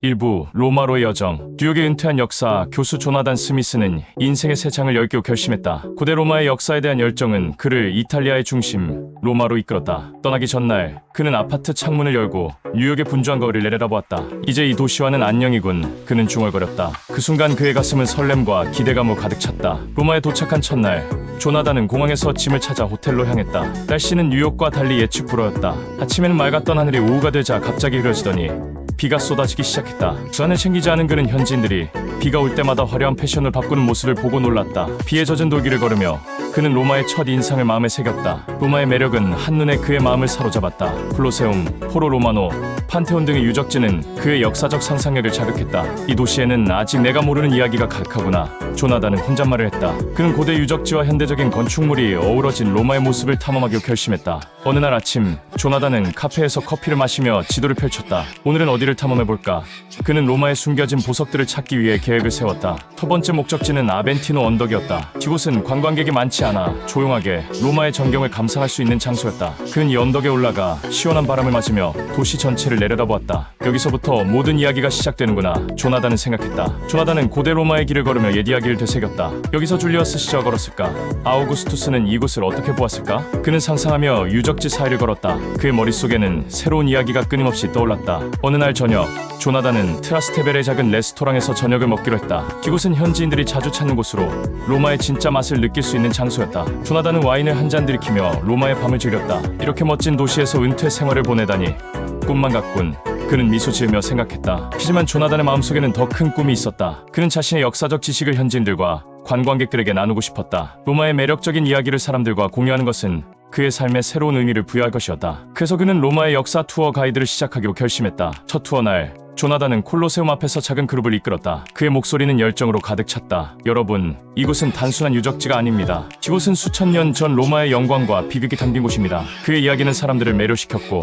일부 로마로의 여정 뉴욕에 은퇴한 역사 교수 조나단 스미스는 인생의 새 장을 열기로 결심했다. 고대 로마의 역사에 대한 열정은 그를 이탈리아의 중심 로마로 이끌었다. 떠나기 전날 그는 아파트 창문을 열고 뉴욕의 분주한 거리를 내려다보았다. 이제 이 도시와는 안녕이군. 그는 중얼거렸다. 그 순간 그의 가슴은 설렘과 기대감으로 가득 찼다. 로마에 도착한 첫날 조나단은 공항에서 짐을 찾아 호텔로 향했다. 날씨는 뉴욕과 달리 예측 불허였다. 아침에는 맑았던 하늘이 오후가 되자 갑자기 흐려지더니 비가 쏟아지기 시작했다. 수안을 챙기지 않은 그는 현지인들이 비가 올 때마다 화려한 패션을 바꾸는 모습을 보고 놀랐다. 비에 젖은 돌길을 걸으며 그는 로마의 첫 인상을 마음에 새겼다. 로마의 매력은 한눈에 그의 마음을 사로잡았다. 콜로세움, 포로 로마노, 판테온 등의 유적지는 그의 역사적 상상력을 자극했다. 이 도시에는 아직 내가 모르는 이야기가 가득하구나. 조나단은 혼잣말을 했다. 그는 고대 유적지와 현대적인 건축물이 어우러진 로마의 모습을 탐험하기로 결심했다. 어느 날 아침, 조나단은 카페에서 커피를 마시며 지도를 펼쳤다. 오늘은 어디를 탐험해볼까? 그는 로마에 숨겨진 보석들을 찾기 위해 계획을 세웠다. 첫 번째 목적지는 아벤티노 언덕이었다. 이곳은 관광객이 많지 않아 조용하게 로마의 전경을 감상할 수 있는 장소였다. 그는 이 언덕에 올라가 시원한 바람을 맞으며 도시 전체를 내려다보았다. 여기서부터 모든 이야기가 시작되는구나. 조나단은 생각했다. 조나단은 고대 로마의 길을 걸으며 옛 이야기를 되새겼다. 여기서 줄리어스 시저가 걸었을까? 아우구스투스는 이곳을 어떻게 보았을까? 그는 상상하며 유적지 사이를 걸었다. 그의 머릿속에는 새로운 이야기가 끊임없이 떠올랐다. 어느 날 저녁, 조나단은 트라스테벨의 작은 레스토랑에서 저녁을 먹기로 했다. 이곳은 현지인들이 자주 찾는 곳으로 로마의 진짜 맛을 느낄 수 있는 장소였다. 조나단은 와인을 한 잔 들이키며 로마의 밤을 즐겼다. 이렇게 멋진 도시에서 은퇴 생활을 보내다니 꿈만 같군. 그는 미소 지으며 생각했다. 하지만 조나단의 마음속에는 더 큰 꿈이 있었다. 그는 자신의 역사적 지식을 현지인들과 관광객들에게 나누고 싶었다. 로마의 매력적인 이야기를 사람들과 공유하는 것은 그의 삶에 새로운 의미를 부여할 것이었다. 그래서 그는 로마의 역사 투어 가이드를 시작하기로 결심했다. 첫 투어 날 조나단은 콜로세움 앞에서 작은 그룹을 이끌었다. 그의 목소리는 열정으로 가득 찼다. 여러분, 이곳은 단순한 유적지가 아닙니다. 이곳은 수천 년 전 로마의 영광과 비극이 담긴 곳입니다. 그의 이야기는 사람들을 매료시켰고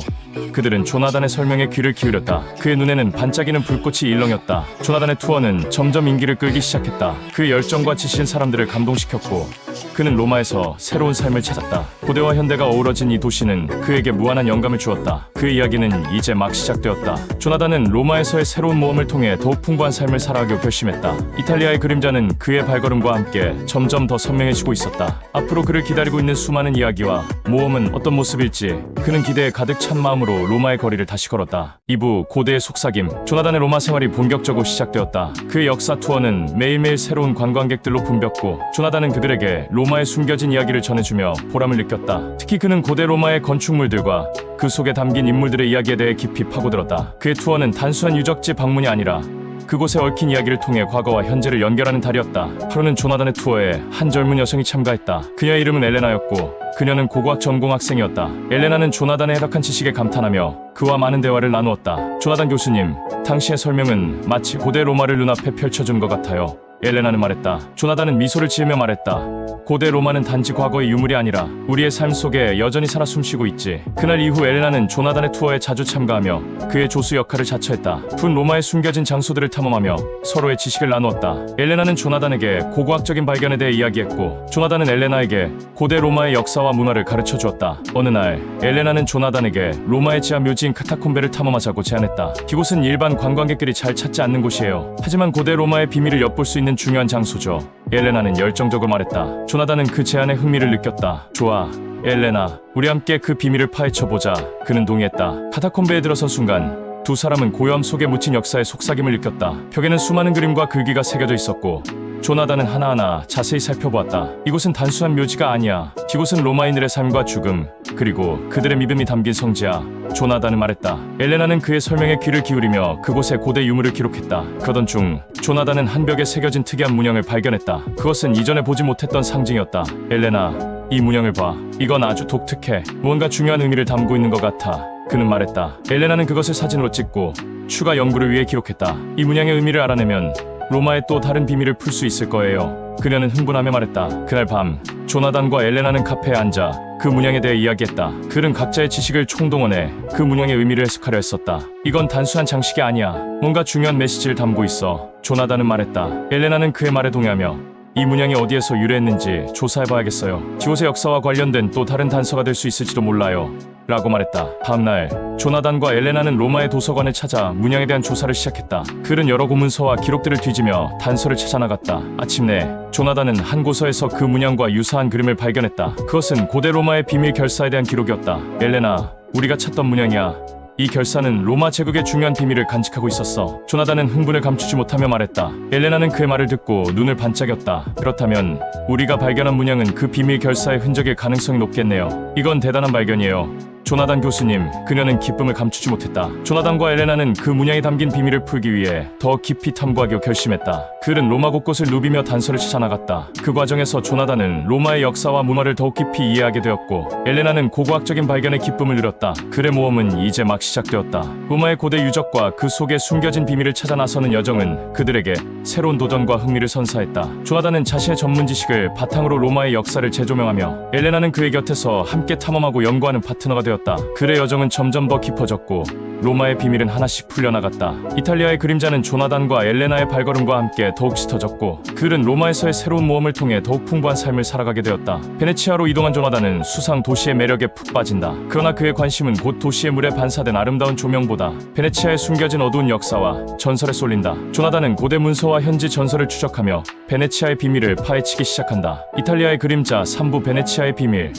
그들은 조나단의 설명에 귀를 기울였다. 그의 눈에는 반짝이는 불꽃이 일렁였다. 조나단의 투어는 점점 인기를 끌기 시작했다. 그의 열정과 지신 사람들을 감동시켰고 그는 로마에서 새로운 삶을 찾았다. 고대와 현대가 어우러진 이 도시는 그에게 무한한 영감을 주었다. 그의 이야기는 이제 막 시작되었다. 조나단은 로마 에서의 새로운 모험을 통해 더욱 풍부한 삶을 살아가기로 결심했다. 이탈리아의 그림자는 그의 발걸음과 함께 점점 더 선명해지고 있었다. 앞으로 그를 기다리고 있는 수많은 이야기와 모험은 어떤 모습일지 그는 기대에 가득 찬 마음으로 로마의 거리를 다시 걸었다. 2부 고대의 속삭임 조나단의 로마 생활이 본격적으로 시작되었다. 그의 역사 투어는 매일매일 새로운 관광객들로 붐볐고 조나단은 그들에게 로마의 숨겨진 이야기를 전해주며 보람을 느꼈다. 특히 그는 고대 로마의 건축물들과 그 속에 담긴 인물들의 이야기에 대해 깊이 파고들었다. 그의 투어는 단순한 유적지 방문이 아니라 그곳에 얽힌 이야기를 통해 과거와 현재를 연결하는 달이었다. 하루는 조나단의 투어에 한 젊은 여성이 참가했다. 그녀의 이름은 엘레나였고 그녀는 고고학 전공 학생이었다. 엘레나는 조나단의 해박한 지식에 감탄하며 그와 많은 대화를 나누었다. 조나단 교수님, 당신의 설명은 마치 고대 로마를 눈앞에 펼쳐준 것 같아요. 엘레나는 말했다. 조나단은 미소를 지으며 말했다. 고대 로마는 단지 과거의 유물이 아니라 우리의 삶 속에 여전히 살아 숨쉬고 있지. 그날 이후 엘레나는 조나단의 투어에 자주 참가하며 그의 조수 역할을 자처했다. 푼 로마의 숨겨진 장소들을 탐험하며 서로의 지식을 나누었다. 엘레나는 조나단에게 고고학적인 발견에 대해 이야기했고 조나단은 엘레나에게 고대 로마의 역사와 문화를 가르쳐 주었다. 어느 날 엘레나는 조나단에게 로마의 지하 묘지인 카타콤베를 탐험하자고 제안했다. 이곳은 일반 관광객들이 잘 찾지 않는 곳이에요. 하지만 고대 로마의 비밀을 엿볼 수 있는 중요한 장소죠. 엘레나는 열정적으로 말했다. 조나단은 그 제안에 흥미를 느꼈다. 좋아. 엘레나, 우리 함께 그 비밀을 파헤쳐보자. 그는 동의했다. 카타콤베에 들어선 순간 두 사람은 고요함 속에 묻힌 역사의 속삭임을 느꼈다. 벽에는 수많은 그림과 글귀가 새겨져 있었고 조나단은 하나하나 자세히 살펴보았다. 이곳은 단순한 묘지가 아니야. 이곳은 로마인들의 삶과 죽음, 그리고 그들의 믿음이 담긴 성지야. 조나단은 말했다. 엘레나는 그의 설명에 귀를 기울이며 그곳의 고대 유물을 기록했다. 그러던 중 조나단은 한 벽에 새겨진 특이한 문양을 발견했다. 그것은 이전에 보지 못했던 상징이었다. 엘레나, 이 문양을 봐. 이건 아주 독특해. 무언가 중요한 의미를 담고 있는 것 같아. 그는 말했다. 엘레나는 그것을 사진으로 찍고 추가 연구를 위해 기록했다. 이 문양의 의미를 알아내면 로마의 또 다른 비밀을 풀 수 있을 거예요. 그녀는 흥분하며 말했다. 그날 밤 조나단과 엘레나는 카페에 앉아 그 문양에 대해 이야기했다. 그는 각자의 지식을 총동원해 그 문양의 의미를 해석하려 했었다. 이건 단순한 장식이 아니야. 뭔가 중요한 메시지를 담고 있어. 조나단은 말했다. 엘레나는 그의 말에 동의하며 이 문양이 어디에서 유래했는지 조사해봐야겠어요. 디옷의 역사와 관련된 또 다른 단서가 될 수 있을지도 몰라요. 라고 말했다. 다음날 조나단과 엘레나는 로마의 도서관을 찾아 문양에 대한 조사를 시작했다. 그는 여러 고문서와 기록들을 뒤지며 단서를 찾아 나갔다. 아침내 조나단은 한 고서에서 그 문양과 유사한 그림을 발견했다. 그것은 고대 로마의 비밀 결사에 대한 기록이었다. 엘레나, 우리가 찾던 문양이야. 이 결사는 로마 제국의 중요한 비밀을 간직하고 있었어. 조나단은 흥분을 감추지 못하며 말했다. 엘레나는 그의 말을 듣고 눈을 반짝였다. 그렇다면 우리가 발견한 문양은 그 비밀 결사의 흔적일 가능성이 높겠네요. 이건 대단한 발견이에요. 조나단 교수님, 그녀는 기쁨을 감추지 못했다. 조나단과 엘레나는 그 문양에 담긴 비밀을 풀기 위해 더 깊이 탐구하기로 결심했다. 그는 로마 곳곳을 누비며 단서를 찾아 나갔다. 그 과정에서 조나단은 로마의 역사와 문화를 더욱 깊이 이해하게 되었고, 엘레나는 고고학적인 발견의 기쁨을 누렸다. 그의 모험은 이제 막 시작되었다. 로마의 고대 유적과 그 속에 숨겨진 비밀을 찾아 나서는 여정은 그들에게 새로운 도전과 흥미를 선사했다. 조나단은 자신의 전문 지식을 바탕으로 로마의 역사를 재조명하며, 엘레나는 그의 곁에서 함께 탐험하고 연구하는 파트너가 되었다. 그의 여정은 점점 더 깊어졌고, 로마의 비밀은 하나씩 풀려나갔다. 이탈리아의 그림자는 조나단과 엘레나의 발걸음과 함께 더욱 짙어졌고, 그들은 로마에서의 새로운 모험을 통해 더욱 풍부한 삶을 살아가게 되었다. 베네치아로 이동한 조나단은 수상 도시의 매력에 푹 빠진다. 그러나 그의 관심은 곧 도시의 물에 반사된 아름다운 조명보다 베네치아의 숨겨진 어두운 역사와 전설에 쏠린다. 조나단은 고대 문서와 현지 전설을 추적하며 베네치아의 비밀을 파헤치기 시작한다. 이탈리아의 그림자, 삼부 베네치아의 비밀,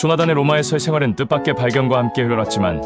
조나단의 로마에서의 생활은 뜻밖의 발견과 함께 흘러갔지만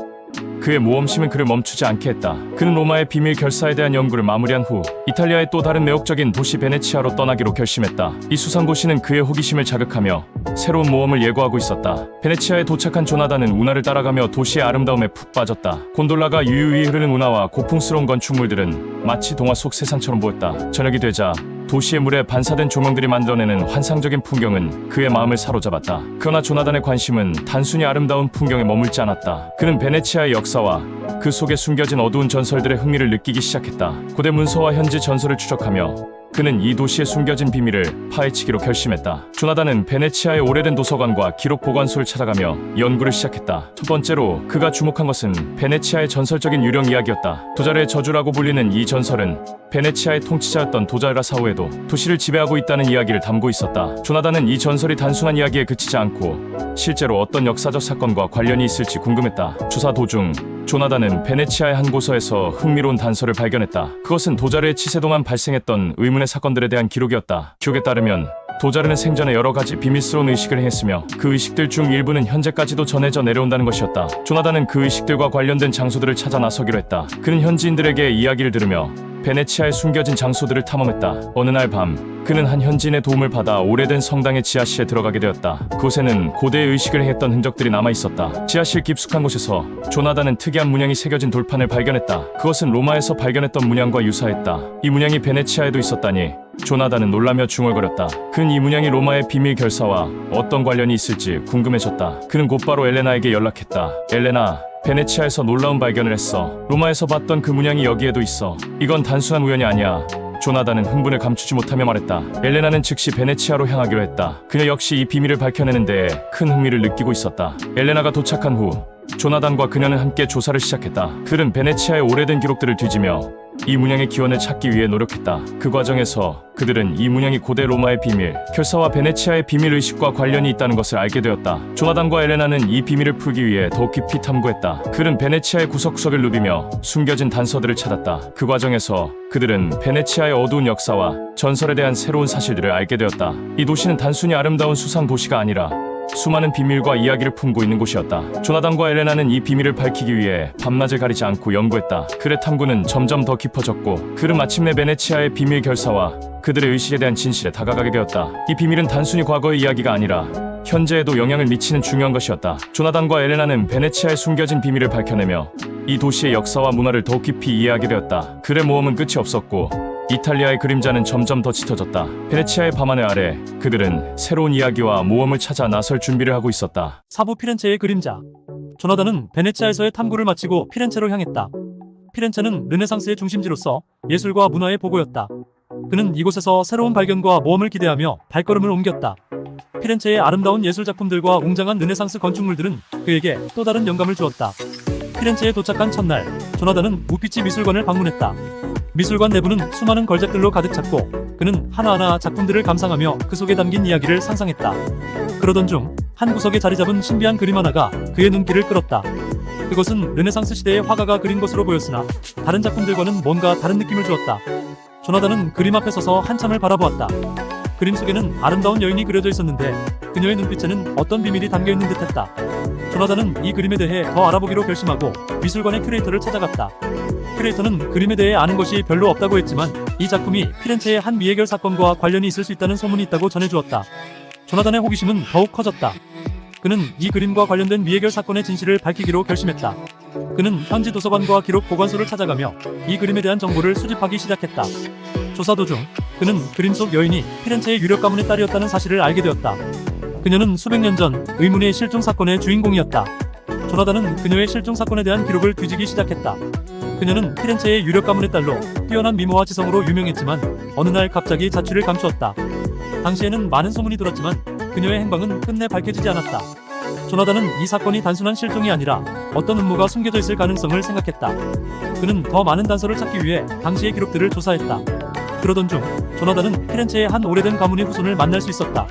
그의 모험심은 그를 멈추지 않게 했다. 그는 로마의 비밀 결사에 대한 연구를 마무리한 후 이탈리아의 또 다른 매혹적인 도시 베네치아로 떠나기로 결심했다. 이 수상 도시는 그의 호기심을 자극하며 새로운 모험을 예고하고 있었다. 베네치아에 도착한 조나단은 운하를 따라가며 도시의 아름다움에 푹 빠졌다. 곤돌라가 유유히 흐르는 운하와 고풍스러운 건축물들은 마치 동화 속 세상처럼 보였다. 저녁이 되자 도시의 물에 반사된 조명들이 만들어내는 환상적인 풍경은 그의 마음을 사로잡았다. 그러나 조나단의 관심은 단순히 아름다운 풍경에 머물지 않았다. 그는 베네치아의 역사와 그 속에 숨겨진 어두운 전설들의 흥미를 느끼기 시작했다. 고대 문서와 현지 전설을 추적하며 그는 이 도시의 숨겨진 비밀을 파헤치기로 결심했다. 조나단은 베네치아의 오래된 도서관과 기록 보관소를 찾아가며 연구를 시작했다. 첫 번째로 그가 주목한 것은 베네치아의 전설적인 유령 이야기였다. 도자르의 저주라고 불리는 이 전설은 베네치아의 통치자였던 도자르 사후에도 도시를 지배하고 있다는 이야기를 담고 있었다. 조나단은 이 전설이 단순한 이야기에 그치지 않고 실제로 어떤 역사적 사건과 관련이 있을지 궁금했다. 조사 도중 조나단은 베네치아의 한 고서에서 흥미로운 단서를 발견했다. 그것은 도자르의 치세 동안 발생했던 의문의 사건들에 대한 기록이었다. 기록에 따르면 도자르는 생전에 여러 가지 비밀스러운 의식을 행했으며 그 의식들 중 일부는 현재까지도 전해져 내려온다는 것이었다. 조나단은 그 의식들과 관련된 장소들을 찾아 나서기로 했다. 그는 현지인들에게 이야기를 들으며 베네치아에 숨겨진 장소들을 탐험했다. 어느 날 밤, 그는 한 현지인의 도움을 받아 오래된 성당의 지하실에 들어가게 되었다. 그곳에는 고대의 의식을 행했던 흔적들이 남아 있었다. 지하실 깊숙한 곳에서 조나단은 특이한 문양이 새겨진 돌판을 발견했다. 그것은 로마에서 발견했던 문양과 유사했다. 이 문양이 베네치아에도 있었다니 조나단은 놀라며 중얼거렸다. 그는 이 문양이 로마의 비밀 결사와 어떤 관련이 있을지 궁금해졌다. 그는 곧바로 엘레나에게 연락했다. 엘레나, 베네치아에서 놀라운 발견을 했어. 로마에서 봤던 그 문양이 여기에도 있어. 이건 단순한 우연이 아니야. 조나단은 흥분을 감추지 못하며 말했다. 엘레나는 즉시 베네치아로 향하기로 했다. 그녀 역시 이 비밀을 밝혀내는 데에 큰 흥미를 느끼고 있었다. 엘레나가 도착한 후 조나단과 그녀는 함께 조사를 시작했다. 그는 베네치아의 오래된 기록들을 뒤지며 이 문양의 기원을 찾기 위해 노력했다. 그 과정에서 그들은 이 문양이 고대 로마의 비밀, 결사와 베네치아의 비밀 의식과 관련이 있다는 것을 알게 되었다. 조나단과 엘레나는 이 비밀을 풀기 위해 더 깊이 탐구했다. 그는 베네치아의 구석구석을 누비며 숨겨진 단서들을 찾았다. 그 과정에서 그들은 베네치아의 어두운 역사와 전설에 대한 새로운 사실들을 알게 되었다. 이 도시는 단순히 아름다운 수상 도시가 아니라 수많은 비밀과 이야기를 품고 있는 곳이었다. 조나단과 엘레나는 이 비밀을 밝히기 위해 밤낮을 가리지 않고 연구했다. 그의 탐구는 점점 더 깊어졌고 그는 마침내 베네치아의 비밀 결사와 그들의 의식에 대한 진실에 다가가게 되었다. 이 비밀은 단순히 과거의 이야기가 아니라 현재에도 영향을 미치는 중요한 것이었다. 조나단과 엘레나는 베네치아의 숨겨진 비밀을 밝혀내며 이 도시의 역사와 문화를 더 깊이 이해하게 되었다. 그의 모험은 끝이 없었고 이탈리아의 그림자는 점점 더 짙어졌다. 베네치아의 밤하늘 아래 그들은 새로운 이야기와 모험을 찾아 나설 준비를 하고 있었다. 사부 피렌체의 그림자. 조나단은 베네치아에서의 탐구를 마치고 피렌체로 향했다. 피렌체는 르네상스의 중심지로서 예술과 문화의 보고였다. 그는 이곳에서 새로운 발견과 모험을 기대하며 발걸음을 옮겼다. 피렌체의 아름다운 예술 작품들과 웅장한 르네상스 건축물들은 그에게 또 다른 영감을 주었다. 피렌체에 도착한 첫날, 조나단은 우피치 미술관을 방문했다. 미술관 내부는 수많은 걸작들로 가득 찼고 그는 하나하나 작품들을 감상하며 그 속에 담긴 이야기를 상상했다. 그러던 중 한 구석에 자리 잡은 신비한 그림 하나가 그의 눈길을 끌었다. 그것은 르네상스 시대의 화가가 그린 것으로 보였으나 다른 작품들과는 뭔가 다른 느낌을 주었다. 조나단은 그림 앞에 서서 한참을 바라보았다. 그림 속에는 아름다운 여인이 그려져 있었는데 그녀의 눈빛에는 어떤 비밀이 담겨 있는 듯했다. 조나단은 이 그림에 대해 더 알아보기로 결심하고 미술관의 큐레이터를 찾아갔다. 큐레이터는 그림에 대해 아는 것이 별로 없다고 했지만 이 작품이 피렌체의 한 미해결 사건과 관련이 있을 수 있다는 소문이 있다고 전해주었다. 조나단의 호기심은 더욱 커졌다. 그는 이 그림과 관련된 미해결 사건의 진실을 밝히기로 결심했다. 그는 현지 도서관과 기록 보관소를 찾아가며 이 그림에 대한 정보를 수집하기 시작했다. 조사 도중 그는 그림 속 여인이 피렌체의 유력 가문의 딸이었다는 사실을 알게 되었다. 그녀는 수백 년 전 의문의 실종 사건의 주인공이었다. 조나단은 그녀의 실종 사건에 대한 기록을 뒤지기 시작했다. 그녀는 피렌체의 유력 가문의 딸로 뛰어난 미모와 지성으로 유명했지만 어느 날 갑자기 자취를 감추었다. 당시에는 많은 소문이 들었지만 그녀의 행방은 끝내 밝혀지지 않았다. 조나단은 이 사건이 단순한 실종이 아니라 어떤 음모가 숨겨져 있을 가능성을 생각했다. 그는 더 많은 단서를 찾기 위해 당시의 기록들을 조사했다. 그러던 중 조나단은 피렌체의 한 오래된 가문의 후손을 만날 수 있었다.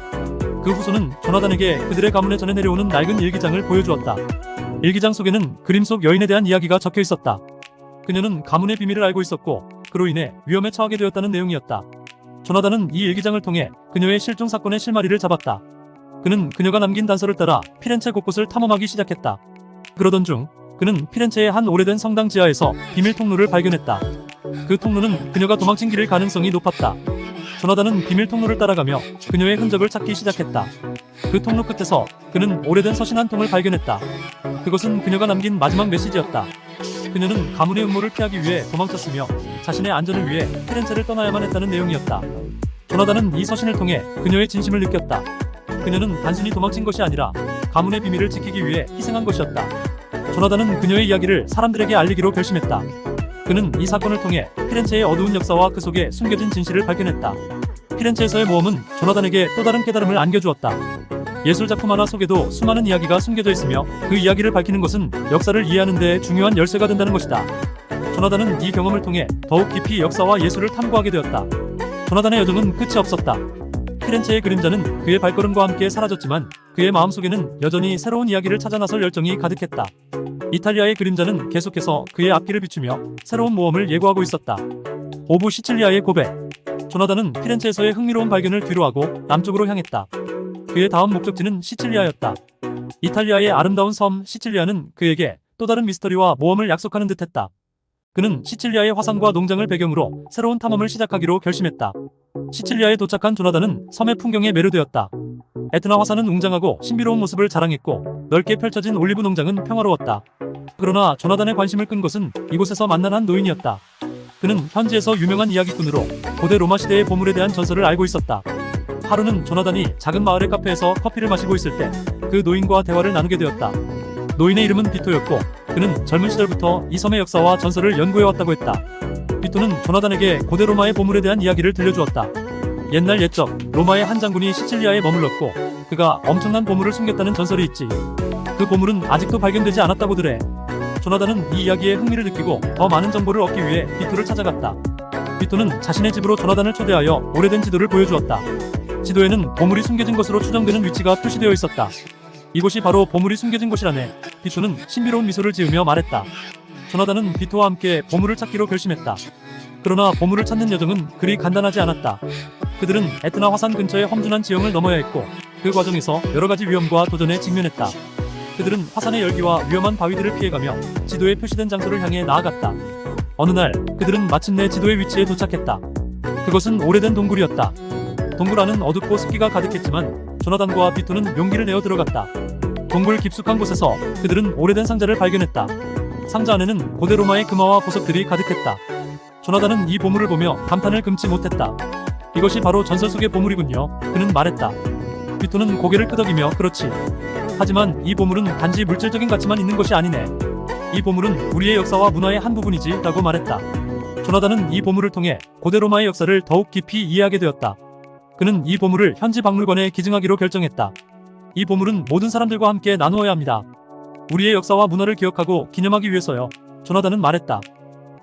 그 후손은 조나단에게 그들의 가문에 전해 내려오는 낡은 일기장을 보여주었다. 일기장 속에는 그림 속 여인에 대한 이야기가 적혀 있었다. 그녀는 가문의 비밀을 알고 있었고 그로 인해 위험에 처하게 되었다는 내용이었다. 조나단은 이 일기장을 통해 그녀의 실종 사건의 실마리를 잡았다. 그는 그녀가 남긴 단서를 따라 피렌체 곳곳을 탐험하기 시작했다. 그러던 중 그는 피렌체의 한 오래된 성당 지하에서 비밀 통로를 발견했다. 그 통로는 그녀가 도망친 길일 가능성이 높았다. 조나단은 비밀 통로를 따라가며 그녀의 흔적을 찾기 시작했다. 그 통로 끝에서 그는 오래된 서신 한 통을 발견했다. 그것은 그녀가 남긴 마지막 메시지였다. 그녀는 가문의 음모를 피하기 위해 도망쳤으며 자신의 안전을 위해 피렌체를 떠나야만 했다는 내용이었다. 조나단은 이 서신을 통해 그녀의 진심을 느꼈다. 그녀는 단순히 도망친 것이 아니라 가문의 비밀을 지키기 위해 희생한 것이었다. 조나단은 그녀의 이야기를 사람들에게 알리기로 결심했다. 그는 이 사건을 통해 피렌체의 어두운 역사와 그 속에 숨겨진 진실을 발견했다. 피렌체에서의 모험은 조나단에게 또 다른 깨달음을 안겨주었다. 예술 작품 하나 속에도 수많은 이야기가 숨겨져 있으며 그 이야기를 밝히는 것은 역사를 이해하는 데 중요한 열쇠가 된다는 것이다. 조나단은 이 경험을 통해 더욱 깊이 역사와 예술을 탐구하게 되었다. 조나단의 여정은 끝이 없었다. 피렌체의 그림자는 그의 발걸음과 함께 사라졌지만 그의 마음속에는 여전히 새로운 이야기를 찾아 나설 열정이 가득했다. 이탈리아의 그림자는 계속해서 그의 앞길을 비추며 새로운 모험을 예고하고 있었다. 오브 시칠리아의 고백. 조나단은 피렌체에서의 흥미로운 발견을 뒤로하고 남쪽으로 향했다. 그의 다음 목적지는 시칠리아였다. 이탈리아의 아름다운 섬 시칠리아는 그에게 또 다른 미스터리와 모험을 약속하는 듯했다. 그는 시칠리아의 화산과 농장을 배경으로 새로운 탐험을 시작하기로 결심했다. 시칠리아에 도착한 조나단은 섬의 풍경에 매료되었다. 에트나 화산은 웅장하고 신비로운 모습을 자랑했고 넓게 펼쳐진 올리브 농장은 평화로웠다. 그러나 조나단의 관심을 끈 것은 이곳에서 만난 한 노인이었다. 그는 현지에서 유명한 이야기꾼으로 고대 로마 시대의 보물에 대한 전설을 알고 있었다. 하루는 조나단이 작은 마을의 카페에서 커피를 마시고 있을 때 그 노인과 대화를 나누게 되었다. 노인의 이름은 비토였고 그는 젊은 시절부터 이 섬의 역사와 전설을 연구해왔다고 했다. 비토는 조나단에게 고대 로마의 보물에 대한 이야기를 들려주었다. 옛날 옛적 로마의 한 장군이 시칠리아에 머물렀고 그가 엄청난 보물을 숨겼다는 전설이 있지. 그 보물은 아직도 발견되지 않았다고 드래. 조나단은 이 이야기에 흥미를 느끼고 더 많은 정보를 얻기 위해 비토를 찾아갔다. 비토는 자신의 집으로 조나단을 초대하여 오래된 지도를 보여주었다. 지도에는 보물이 숨겨진 것으로 추정되는 위치가 표시되어 있었다. 이곳이 바로 보물이 숨겨진 곳이라네. 비토는 신비로운 미소를 지으며 말했다. 조나단은 비토와 함께 보물을 찾기로 결심했다. 그러나 보물을 찾는 여정은 그리 간단하지 않았다. 그들은 에트나 화산 근처의 험준한 지형을 넘어야 했고 그 과정에서 여러 가지 위험과 도전에 직면했다. 그들은 화산의 열기와 위험한 바위들을 피해가며 지도에 표시된 장소를 향해 나아갔다. 어느 날 그들은 마침내 지도의 위치에 도착했다. 그것은 오래된 동굴이었다. 동굴 안은 어둡고 습기가 가득했지만 조나단과 비토는 용기를 내어 들어갔다. 동굴 깊숙한 곳에서 그들은 오래된 상자를 발견했다. 상자 안에는 고대 로마의 금화와 보석들이 가득했다. 조나단은 이 보물을 보며 감탄을 금치 못했다. 이것이 바로 전설 속의 보물이군요. 그는 말했다. 비토는 고개를 끄덕이며 그렇지. 하지만 이 보물은 단지 물질적인 가치만 있는 것이 아니네. 이 보물은 우리의 역사와 문화의 한 부분이지 라고 말했다. 조나단은 이 보물을 통해 고대 로마의 역사를 더욱 깊이 이해하게 되었다. 그는 이 보물을 현지 박물관에 기증하기로 결정했다. 이 보물은 모든 사람들과 함께 나누어야 합니다. 우리의 역사와 문화를 기억하고 기념하기 위해서요. 조나단은 말했다.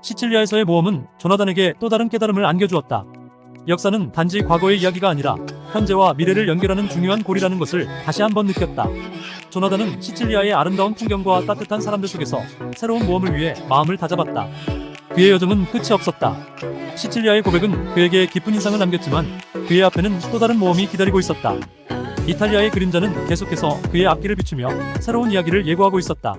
시칠리아에서의 모험은 조나단에게 또 다른 깨달음을 안겨주었다. 역사는 단지 과거의 이야기가 아니라 현재와 미래를 연결하는 중요한 고리라는 것을 다시 한번 느꼈다. 조나단은 시칠리아의 아름다운 풍경과 따뜻한 사람들 속에서 새로운 모험을 위해 마음을 다잡았다. 그의 여정은 끝이 없었다. 시칠리아의 고백은 그에게 깊은 인상을 남겼지만 그의 앞에는 또 다른 모험이 기다리고 있었다. 이탈리아의 그림자는 계속해서 그의 앞길을 비추며 새로운 이야기를 예고하고 있었다.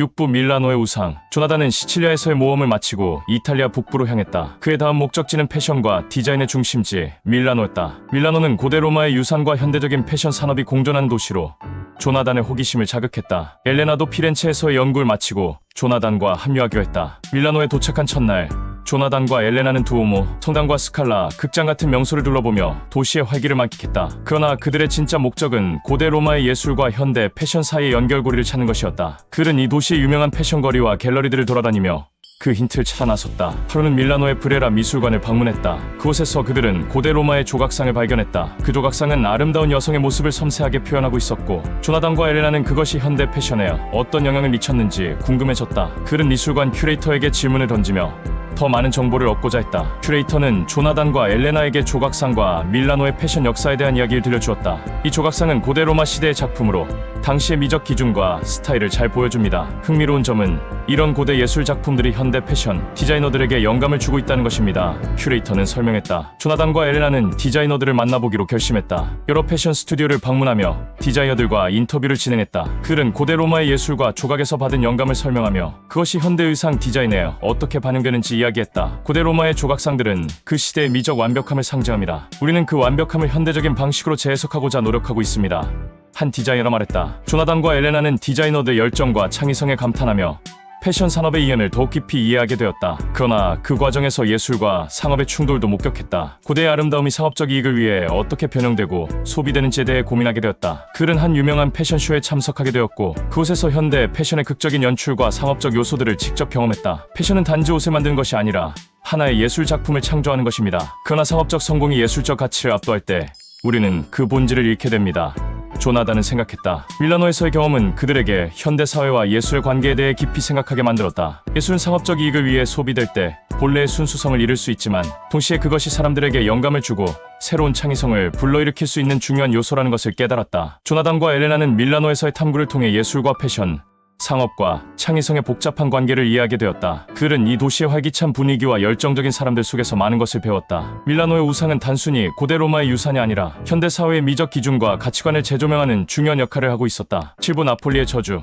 육부 밀라노의 우상 조나단은 시칠리아에서의 모험을 마치고 이탈리아 북부로 향했다. 그의 다음 목적지는 패션과 디자인의 중심지 밀라노였다. 밀라노는 고대 로마의 유산과 현대적인 패션 산업이 공존하는 도시로 조나단의 호기심을 자극했다. 엘레나도 피렌체에서의 연구를 마치고 조나단과 합류하기로 했다. 밀라노에 도착한 첫날 조나단과 엘레나는 두오모, 성당과 스칼라, 극장 같은 명소를 둘러보며 도시의 활기를 만끽했다. 그러나 그들의 진짜 목적은 고대 로마의 예술과 현대 패션 사이의 연결고리를 찾는 것이었다. 그들은 이 도시의 유명한 패션 거리와 갤러리들을 돌아다니며 그 힌트를 찾아 나섰다. 하루는 밀라노의 브레라 미술관을 방문했다. 그곳에서 그들은 고대 로마의 조각상을 발견했다. 그 조각상은 아름다운 여성의 모습을 섬세하게 표현하고 있었고, 조나단과 엘레나는 그것이 현대 패션에 어떤 영향을 미쳤는지 궁금해졌다. 그들은 미술관 큐레이터에게 질문을 던지며 더 많은 정보를 얻고자 했다. 큐레이터는 조나단과 엘레나에게 조각상과 밀라노의 패션 역사에 대한 이야기를 들려주었다. 이 조각상은 고대 로마 시대의 작품으로 당시의 미적 기준과 스타일을 잘 보여줍니다. 흥미로운 점은 이런 고대 예술 작품들이 현대 패션 디자이너들에게 영감을 주고 있다는 것입니다. 큐레이터는 설명했다. 조나단과 엘레나는 디자이너들을 만나보기로 결심했다. 여러 패션 스튜디오를 방문하며 디자이너들과 인터뷰를 진행했다. 그들은 고대 로마의 예술과 조각에서 받은 영감을 설명하며 그것이 현대 의상 디자인에 어떻게 반영되는지 이야기했다. 고대 로마의 조각상들은 그 시대의 미적 완벽함을 상징합니다. 우리는 그 완벽함을 현대적인 방식으로 재해석하고자 노력하고 있습니다. 한 디자이너가 말했다. 조나단과 엘레나는 디자이너들의 열정과 창의성에 감탄하며 패션 산업의 이연을 더욱 깊이 이해하게 되었다. 그러나 그 과정에서 예술과 상업의 충돌도 목격했다. 고대의 아름다움이 상업적 이익을 위해 어떻게 변형되고 소비되는지에 대해 고민하게 되었다. 그는 한 유명한 패션쇼에 참석하게 되었고 그곳에서 현대 패션의 극적인 연출과 상업적 요소들을 직접 경험했다. 패션은 단지 옷을 만드는 것이 아니라 하나의 예술 작품을 창조하는 것입니다. 그러나 상업적 성공이 예술적 가치를 압도할 때 우리는 그 본질을 잃게 됩니다. 조나단은 생각했다. 밀라노에서의 경험은 그들에게 현대 사회와 예술의 관계에 대해 깊이 생각하게 만들었다. 예술은 상업적 이익을 위해 소비될 때 본래의 순수성을 잃을 수 있지만 동시에 그것이 사람들에게 영감을 주고 새로운 창의성을 불러일으킬 수 있는 중요한 요소라는 것을 깨달았다. 조나단과 엘레나는 밀라노에서의 탐구를 통해 예술과 패션, 상업과 창의성의 복잡한 관계를 이해하게 되었다. 그들은 이 도시의 활기찬 분위기와 열정적인 사람들 속에서 많은 것을 배웠다. 밀라노의 우상은 단순히 고대 로마의 유산이 아니라 현대 사회의 미적 기준과 가치관을 재조명하는 중요한 역할을 하고 있었다. 7부 나폴리의 저주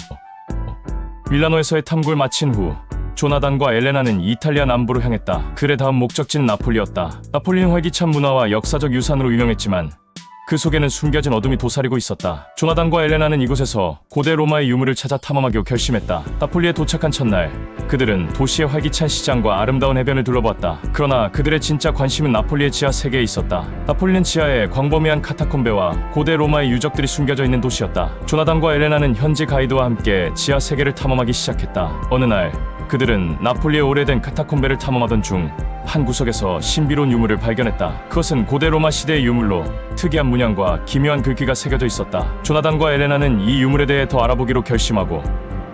밀라노에서의 탐구를 마친 후 조나단과 엘레나는 이탈리아 남부로 향했다. 그의 다음 목적지는 나폴리였다. 나폴리는 활기찬 문화와 역사적 유산으로 유명했지만 그 속에는 숨겨진 어둠이 도사리고 있었다. 조나단과 엘레나는 이곳에서 고대 로마의 유물을 찾아 탐험하기로 결심했다. 나폴리에 도착한 첫날, 그들은 도시의 활기찬 시장과 아름다운 해변을 둘러보았다. 그러나 그들의 진짜 관심은 나폴리의 지하 세계에 있었다. 나폴리는 지하에 광범위한 카타콤베와 고대 로마의 유적들이 숨겨져 있는 도시였다. 조나단과 엘레나는 현지 가이드와 함께 지하 세계를 탐험하기 시작했다. 어느 날, 그들은 나폴리의 오래된 카타콤베를 탐험하던 중 한 구석에서 신비로운 유물을 발견했다. 그것은 고대 로마 시대의 유물로 특이한 문양과 기묘한 글귀가 새겨져 있었다. 조나단과 엘레나는 이 유물에 대해 더 알아보기로 결심하고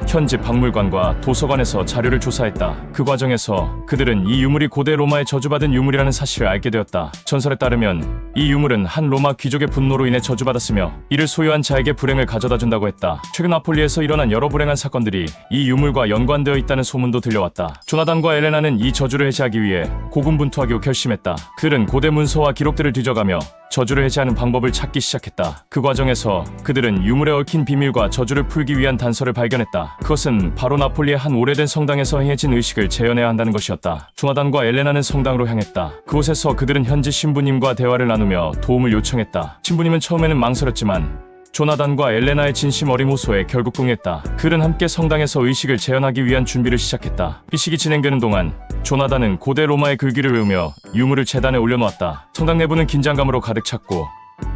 현지 박물관과 도서관에서 자료를 조사했다. 그 과정에서 그들은 이 유물이 고대 로마의 저주받은 유물이라는 사실을 알게 되었다. 전설에 따르면 이 유물은 한 로마 귀족의 분노로 인해 저주받았으며 이를 소유한 자에게 불행을 가져다 준다고 했다. 최근 나폴리에서 일어난 여러 불행한 사건들이 이 유물과 연관되어 있다는 소문도 들려왔다. 조나단과 엘레나는 이 저주를 해제하기 위해 고군분투하기로 결심했다. 그들은 고대 문서와 기록들을 뒤져가며 저주를 해제하는 방법을 찾기 시작했다. 그 과정에서 그들은 유물에 얽힌 비밀과 저주를 풀기 위한 단서를 발견했다. 그것은 바로 나폴리의 한 오래된 성당에서 행해진 의식을 재현해야 한다는 것이었다. 조나단과 엘레나는 성당으로 향했다. 그곳에서 그들은 현지 신부님과 대화를 나누며 도움을 요청했다. 신부님은 처음에는 망설였지만 조나단과 엘레나의 진심 어린 호소에 결국 동의했다. 그들은 함께 성당에서 의식을 재현하기 위한 준비를 시작했다. 의식이 진행되는 동안 조나단은 고대 로마의 글귀를 외우며 유물을 재단에 올려놓았다. 성당 내부는 긴장감으로 가득 찼고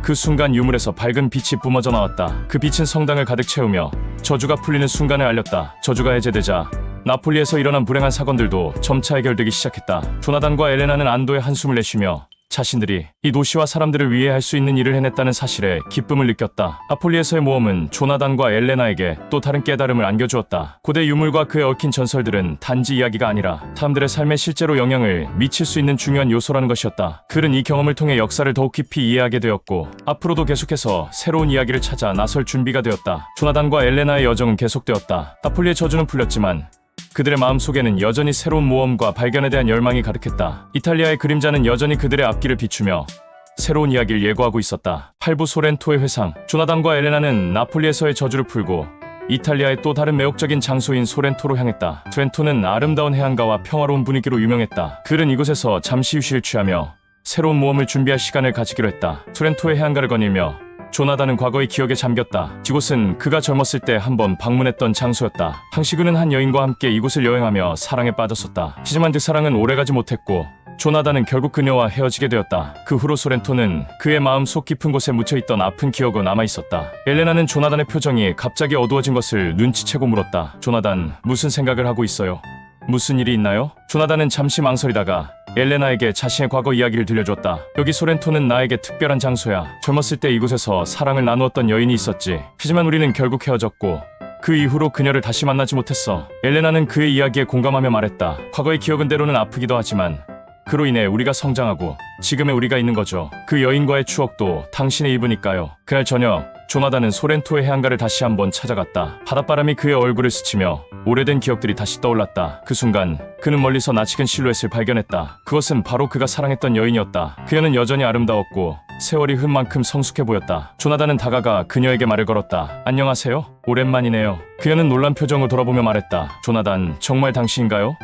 그 순간 유물에서 밝은 빛이 뿜어져 나왔다. 그 빛은 성당을 가득 채우며 저주가 풀리는 순간을 알렸다. 저주가 해제되자 나폴리에서 일어난 불행한 사건들도 점차 해결되기 시작했다. 조나단과 엘레나는 안도의 한숨을 내쉬며 자신들이 이 도시와 사람들을 위해 할 수 있는 일을 해냈다는 사실에 기쁨을 느꼈다. 아폴리에서의 모험은 조나단과 엘레나에게 또 다른 깨달음을 안겨주었다. 고대 유물과 그에 얽힌 전설들은 단지 이야기가 아니라 사람들의 삶에 실제로 영향을 미칠 수 있는 중요한 요소라는 것이었다. 그는 이 경험을 통해 역사를 더욱 깊이 이해하게 되었고 앞으로도 계속해서 새로운 이야기를 찾아 나설 준비가 되었다. 조나단과 엘레나의 여정은 계속되었다. 아폴리의 저주는 풀렸지만 그들의 마음속에는 여전히 새로운 모험과 발견에 대한 열망이 가득했다. 이탈리아의 그림자는 여전히 그들의 앞길을 비추며 새로운 이야기를 예고하고 있었다. 할부 소렌토의 회상. 조나단과 엘레나는 나폴리에서의 저주를 풀고 이탈리아의 또 다른 매혹적인 장소인 소렌토로 향했다. 트렌토는 아름다운 해안가와 평화로운 분위기로 유명했다. 그들은 이곳에서 잠시 휴식을 취하며 새로운 모험을 준비할 시간을 가지기로 했다. 트렌토의 해안가를 거닐며 조나단은 과거의 기억에 잠겼다. 이곳은 그가 젊었을 때 한번 방문했던 장소였다. 당시 그는 한 여인과 함께 이곳을 여행하며 사랑에 빠졌었다. 하지만 그 사랑은 오래가지 못했고 조나단은 결국 그녀와 헤어지게 되었다. 그 후로 소렌토는 그의 마음 속 깊은 곳에 묻혀있던 아픈 기억은 남아있었다. 엘레나는 조나단의 표정이 갑자기 어두워진 것을 눈치채고 물었다. 조나단, 무슨 생각을 하고 있어요? 무슨 일이 있나요? 조나단은 잠시 망설이다가 엘레나에게 자신의 과거 이야기를 들려줬다. 여기 소렌토는 나에게 특별한 장소야. 젊었을 때 이곳에서 사랑을 나누었던 여인이 있었지. 하지만 우리는 결국 헤어졌고 그 이후로 그녀를 다시 만나지 못했어. 엘레나는 그의 이야기에 공감하며 말했다. 과거의 기억은 때로는 아프기도 하지만 그로 인해 우리가 성장하고 지금의 우리가 있는 거죠. 그 여인과의 추억도 당신의 일부니까요. 그날 저녁 조나단은 소렌토의 해안가를 다시 한번 찾아갔다. 바닷바람이 그의 얼굴을 스치며 오래된 기억들이 다시 떠올랐다. 그 순간 그는 멀리서 나치근 실루엣을 발견했다. 그것은 바로 그가 사랑했던 여인이었다. 그녀는 여전히 아름다웠고 세월이 흐른 만큼 성숙해 보였다. 조나단은 다가가 그녀에게 말을 걸었다. 안녕하세요. 오랜만이네요. 그녀는 놀란 표정으로 돌아보며 말했다. 조나단, 정말 당신인가요?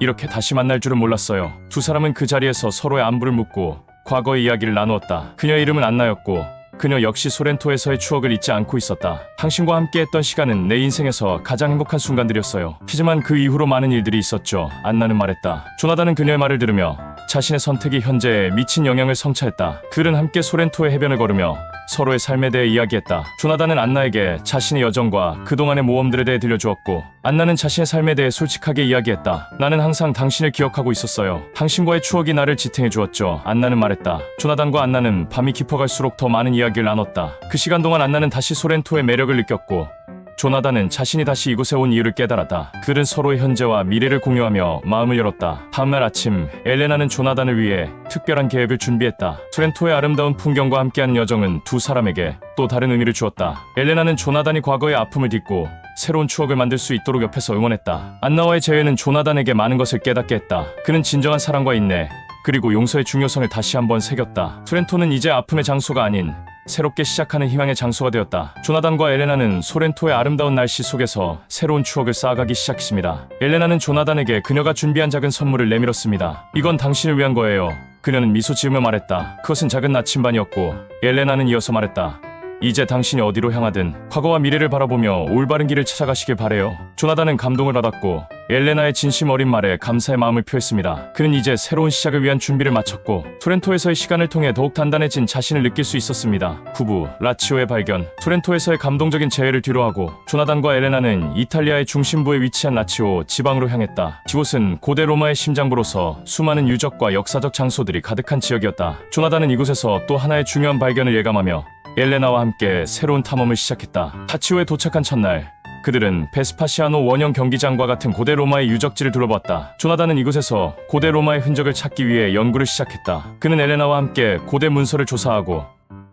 이렇게 다시 만날 줄은 몰랐어요. 두 사람은 그 자리에서 서로의 안부를 묻고 과거의 이야기를 나누었다. 그녀의 이름은 안나였고 그녀 역시 소렌토에서의 추억을 잊지 않고 있었다. 당신과 함께 했던 시간은 내 인생에서 가장 행복한 순간들이었어요. 하지만 그 이후로 많은 일들이 있었죠. 안나는 말했다. 조나단은 그녀의 말을 들으며 자신의 선택이 현재에 미친 영향을 성찰했다. 그들은 함께 소렌토의 해변을 걸으며 서로의 삶에 대해 이야기했다. 조나단은 안나에게 자신의 여정과 그동안의 모험들에 대해 들려주었고 안나는 자신의 삶에 대해 솔직하게 이야기했다. 나는 항상 당신을 기억하고 있었어요. 당신과의 추억이 나를 지탱해 주었죠. 안나는 말했다. 조나단과 안나는 밤이 깊어갈수록 더 많은 이야기 를 나눴다. 그 시간 동안 안나는 다시 소렌토의 매력을 느꼈고 조나단은 자신이 다시 이곳에 온 이유를 깨달았다. 그들은 서로의 현재와 미래를 공유하며 마음을 열었다. 다음날 아침, 엘레나는 조나단을 위해 특별한 계획을 준비했다. 소렌토의 아름다운 풍경과 함께한 여정은 두 사람에게 또 다른 의미를 주었다. 엘레나는 조나단이 과거의 아픔을 딛고 새로운 추억을 만들 수 있도록 옆에서 응원했다. 안나와의 재회는 조나단에게 많은 것을 깨닫게 했다. 그는 진정한 사랑과 인내, 그리고 용서의 중요성을 다시 한번 새겼다. 트렌토는 이제 아픔의 장소가 아닌 새롭게 시작하는 희망의 장소가 되었다. 조나단과 엘레나는 소렌토의 아름다운 날씨 속에서 새로운 추억을 쌓아가기 시작했습니다. 엘레나는 조나단에게 그녀가 준비한 작은 선물을 내밀었습니다. 이건 당신을 위한 거예요. 그녀는 미소 지으며 말했다. 그것은 작은 나침반이었고 엘레나는 이어서 말했다. 이제 당신이 어디로 향하든 과거와 미래를 바라보며 올바른 길을 찾아가시길 바래요. 조나단은 감동을 받았고 엘레나의 진심 어린 말에 감사의 마음을 표했습니다. 그는 이제 새로운 시작을 위한 준비를 마쳤고 토렌토에서의 시간을 통해 더욱 단단해진 자신을 느낄 수 있었습니다. 부부 라치오의 발견 토렌토에서의 감동적인 재회를 뒤로하고 조나단과 엘레나는 이탈리아의 중심부에 위치한 라치오 지방으로 향했다. 이곳은 고대 로마의 심장부로서 수많은 유적과 역사적 장소들이 가득한 지역이었다. 조나단은 이곳에서 또 하나의 중요한 발견을 예감하며 엘레나와 함께 새로운 탐험을 시작했다. 타치오에 도착한 첫날 그들은 베스파시아노 원형 경기장과 같은 고대 로마의 유적지를 둘러봤다. 조나단은 이곳에서 고대 로마의 흔적을 찾기 위해 연구를 시작했다. 그는 엘레나와 함께 고대 문서를 조사하고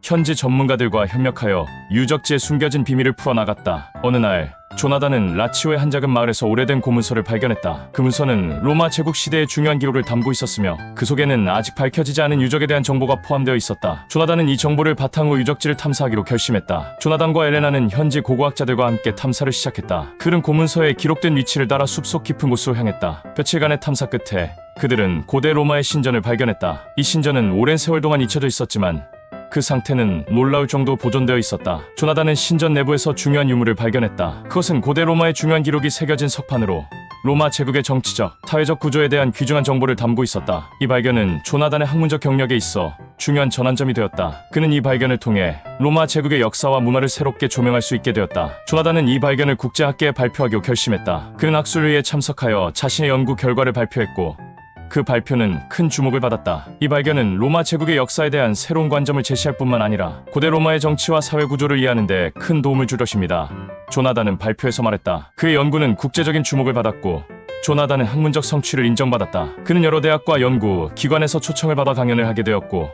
현지 전문가들과 협력하여 유적지에 숨겨진 비밀을 풀어나갔다. 어느 날 조나단은 라치오의 한 작은 마을에서 오래된 고문서를 발견했다. 그 문서는 로마 제국 시대의 중요한 기록을 담고 있었으며 그 속에는 아직 밝혀지지 않은 유적에 대한 정보가 포함되어 있었다. 조나단은 이 정보를 바탕으로 유적지를 탐사하기로 결심했다. 조나단과 엘레나는 현지 고고학자들과 함께 탐사를 시작했다. 그는 고문서에 기록된 위치를 따라 숲속 깊은 곳으로 향했다. 며칠간의 탐사 끝에 그들은 고대 로마의 신전을 발견했다. 이 신전은 오랜 세월 동안 잊혀져 있었지만 그 상태는 놀라울 정도 보존되어 있었다. 조나단은 신전 내부에서 중요한 유물을 발견했다. 그것은 고대 로마의 중요한 기록이 새겨진 석판으로 로마 제국의 정치적, 사회적 구조에 대한 귀중한 정보를 담고 있었다. 이 발견은 조나단의 학문적 경력에 있어 중요한 전환점이 되었다. 그는 이 발견을 통해 로마 제국의 역사와 문화를 새롭게 조명할 수 있게 되었다. 조나단은 이 발견을 국제학계에 발표하기로 결심했다. 그는 학술회의에 참석하여 자신의 연구 결과를 발표했고 그 발표는 큰 주목을 받았다. 이 발견은 로마 제국의 역사에 대한 새로운 관점을 제시할 뿐만 아니라 고대 로마의 정치와 사회 구조를 이해하는 데 큰 도움을 줄 것입니다. 조나단은 발표에서 말했다. 그의 연구는 국제적인 주목을 받았고 조나단은 학문적 성취를 인정받았다. 그는 여러 대학과 연구 기관에서 초청을 받아 강연을 하게 되었고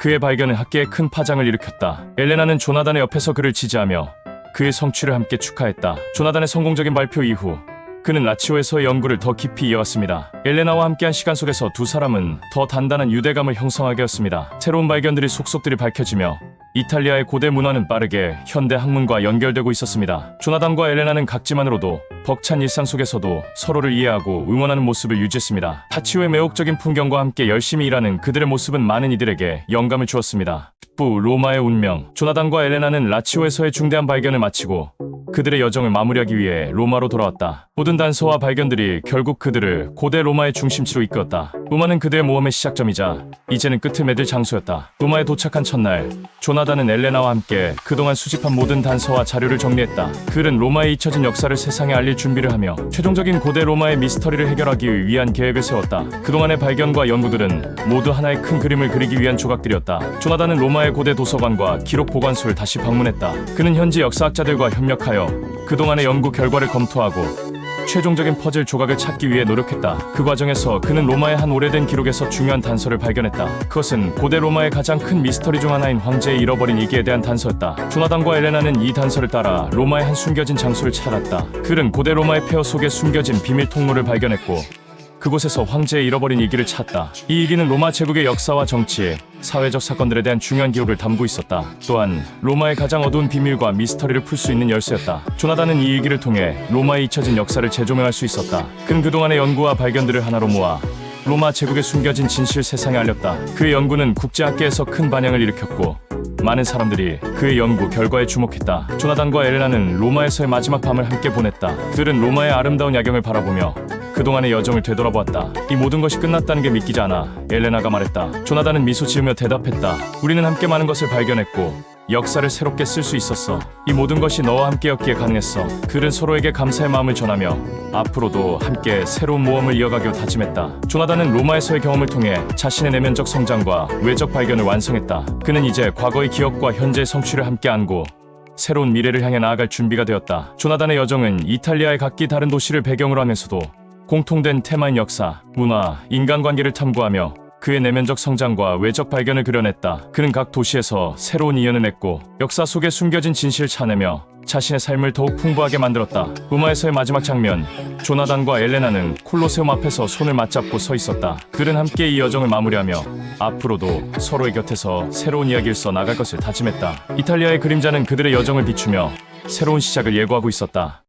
그의 발견은 학계에 큰 파장을 일으켰다. 엘레나는 조나단의 옆에서 그를 지지하며 그의 성취를 함께 축하했다. 조나단의 성공적인 발표 이후 그는 라치오에서의 연구를 더 깊이 이어갔습니다. 엘레나와 함께한 시간 속에서 두 사람은 더 단단한 유대감을 형성하게 되었습니다. 새로운 발견들이 속속들이 밝혀지며 이탈리아의 고대 문화는 빠르게 현대 학문과 연결되고 있었습니다. 조나단과 엘레나는 각지만으로도 벅찬 일상 속에서도 서로를 이해하고 응원하는 모습을 유지했습니다. 타치오의 매혹적인 풍경과 함께 열심히 일하는 그들의 모습은 많은 이들에게 영감을 주었습니다. 북부 로마의 운명 조나단과 엘레나는 라치오에서의 중대한 발견을 마치고 그들의 여정을 마무리하기 위해 로마로 돌아왔다. 모든 단서와 발견들이 결국 그들을 고대 로마의 중심지로 이끌었다. 로마는 그들의 모험의 시작점이자 이제는 끝을 맺을 장소였다. 로마에 도착한 첫날, 조나단은 엘레나와 함께 그동안 수집한 모든 단서와 자료를 정리했다. 그는 로마의 잊혀진 역사를 세상에 알릴 준비를 하며 최종적인 고대 로마의 미스터리를 해결하기 위한 계획을 세웠다. 그동안의 발견과 연구들은 모두 하나의 큰 그림을 그리기 위한 조각들이었다. 조나단은 로마의 고대 도서관과 기록 보관소를 다시 방문했다. 그는 현지 역사학자들과 협력하여 그동안의 연구 결과를 검토하고 최종적인 퍼즐 조각을 찾기 위해 노력했다. 그 과정에서 그는 로마의 한 오래된 기록에서 중요한 단서를 발견했다. 그것은 고대 로마의 가장 큰 미스터리 중 하나인 황제의 잃어버린 이기에 대한 단서였다. 조나단과 엘레나는 이 단서를 따라 로마의 한 숨겨진 장소를 찾았다. 그는 고대 로마의 폐허 속에 숨겨진 비밀 통로를 발견했고 그곳에서 황제의 잃어버린 이기를 찾다. 이 이기는 로마 제국의 역사와 정치, 사회적 사건들에 대한 중요한 기록을 담고 있었다. 또한 로마의 가장 어두운 비밀과 미스터리를 풀 수 있는 열쇠였다. 조나단은 이 일기를 통해 로마의 잊혀진 역사를 재조명할 수 있었다. 그는 그동안의 연구와 발견들을 하나로 모아 로마 제국의 숨겨진 진실 세상에 알렸다. 그의 연구는 국제학계에서 큰 반향을 일으켰고 많은 사람들이 그의 연구 결과에 주목했다. 조나단과 엘레나는 로마에서의 마지막 밤을 함께 보냈다. 그들은 로마의 아름다운 야경을 바라보며 그동안의 여정을 되돌아보았다. 이 모든 것이 끝났다는 게 믿기지 않아. 엘레나가 말했다. 조나단은 미소 지으며 대답했다. 우리는 함께 많은 것을 발견했고 역사를 새롭게 쓸 수 있었어. 이 모든 것이 너와 함께였기에 가능했어. 그는 서로에게 감사의 마음을 전하며 앞으로도 함께 새로운 모험을 이어가기로 다짐했다. 조나단은 로마에서의 경험을 통해 자신의 내면적 성장과 외적 발견을 완성했다. 그는 이제 과거의 기억과 현재의 성취를 함께 안고 새로운 미래를 향해 나아갈 준비가 되었다. 조나단의 여정은 이탈리아의 각기 다른 도시를 배경으로 하면서도 공통된 테마인 역사, 문화, 인간관계를 탐구하며 그의 내면적 성장과 외적 발견을 그려냈다. 그는 각 도시에서 새로운 이연을 냈고 역사 속에 숨겨진 진실을 찾내며 자신의 삶을 더욱 풍부하게 만들었다. 로마에서의 마지막 장면, 조나단과 엘레나는 콜로세움 앞에서 손을 맞잡고 서 있었다. 그들은 함께 이 여정을 마무리하며 앞으로도 서로의 곁에서 새로운 이야기를 써 나갈 것을 다짐했다. 이탈리아의 그림자는 그들의 여정을 비추며 새로운 시작을 예고하고 있었다.